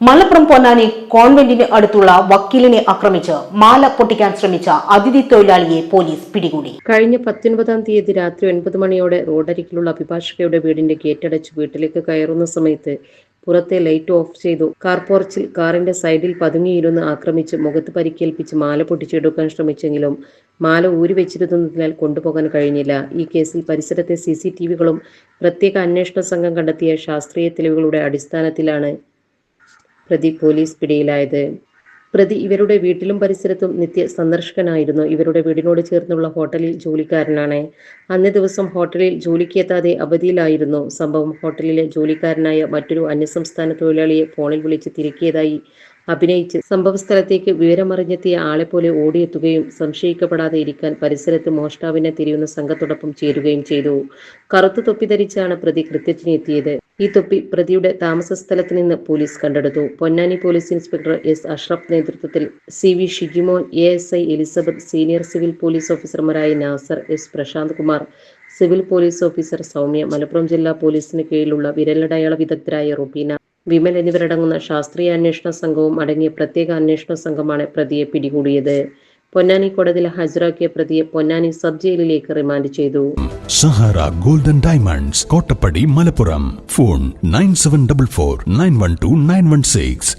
മലപ്പുറം പൊന്നാനി കോൺവെന്റിന് അടുത്തുള്ള വക്കീലിനെ ആക്രമിച്ച് മാല പൊട്ടിക്കാൻ ശ്രമിച്ച അതിഥി തൊഴിലാളിയെ പോലീസ് പിടികൂടി. കഴിഞ്ഞ പത്തൊൻപതാം തീയതി രാത്രി ഒൻപത് മണിയോടെ റോഡരികിലുള്ള അഭിഭാഷകയുടെ വീടിന്റെ ഗേറ്റടച്ച് വീട്ടിലേക്ക് കയറുന്ന സമയത്ത് പുറത്തെ ലൈറ്റ് ഓഫ് ചെയ്തു. കാർ പോർച്ചിൽ കാറിന്റെ സൈഡിൽ പതുങ്ങിയിരുന്ന് ആക്രമിച്ച് മുഖത്ത് പരിക്കേൽപ്പിച്ച് മാല പൊട്ടിച്ചെടുക്കാൻ ശ്രമിച്ചെങ്കിലും മാല ഊരി വെച്ചിരുന്നതിനാൽ കൊണ്ടുപോകാൻ കഴിഞ്ഞില്ല. ഈ കേസിൽ പരിസരത്തെ സി സി ടി വികളും പ്രത്യേക അന്വേഷണ സംഘം കണ്ടെത്തിയ ശാസ്ത്രീയ തെളിവുകളുടെ അടിസ്ഥാനത്തിലാണ് പ്രതി പോലീസ് പിടിയിലായത്. പ്രതി ഇവരുടെ വീട്ടിലും പരിസരത്തും നിത്യ സന്ദർശകനായിരുന്നു. ഇവരുടെ വീടിനോട് ചേർന്നുള്ള ഹോട്ടലിൽ ജോലിക്കാരനാണ്. അന്നേ ദിവസം ഹോട്ടലിൽ ജോലിക്ക് എത്താതെ അവധിയിലായിരുന്നു. സംഭവം ഹോട്ടലിലെ ജോലിക്കാരനായ മറ്റൊരു അന്യസംസ്ഥാന തൊഴിലാളിയെ ഫോണിൽ വിളിച്ച് തിരക്കിയതായി അഭിനയിച്ച് സംഭവസ്ഥലത്തേക്ക് വിവരമറിഞ്ഞെത്തിയ ആളെപ്പോലെ ഓടിയെത്തുകയും സംശയിക്കപ്പെടാതെ ഇരിക്കാൻ പരിസരത്ത് മോഷ്ടാവിനെ തിരിയുന്ന സംഘത്തോടൊപ്പം ചേരുകയും ചെയ്തു. കറുത്ത തൊപ്പി ധരിച്ചാണ് പ്രതി കൃത്യത്തിന് എത്തിയത് ഈ തൊപ്പി പ്രതിയുടെ താമസ സ്ഥലത്ത് നിന്ന് പോലീസ് കണ്ടെടുത്തു. Ponnani police inspector S Ashraf നേതൃത്വത്തിൽ C V Shijimon A S I Elizabeth senior civil police ഓഫീസർമാരായ Nasar S Prashanth Kumar civil police officer Soumya Malappuram ജില്ലാ പോലീസിന് കീഴിലുള്ള വിരലടയാള വിദഗ്ധരായ റുബീന വിമൽ എന്നിവരടങ്ങുന്ന ശാസ്ത്രീയ അന്വേഷണ സംഘവും അടങ്ങിയ പ്രത്യേക അന്വേഷണ സംഘമാണ് പ്രതിയെ പിടികൂടിയത്. പൊന്നാനി കോടതിയിൽ ഹാജരാക്കിയ പ്രതിയെ പൊന്നാനി സബ് ജയിലിലേക്ക് റിമാൻഡ് ചെയ്തു. Sahara golden diamonds Kottappadi Malappuram. Phone nine seven double four nine one two nine one six.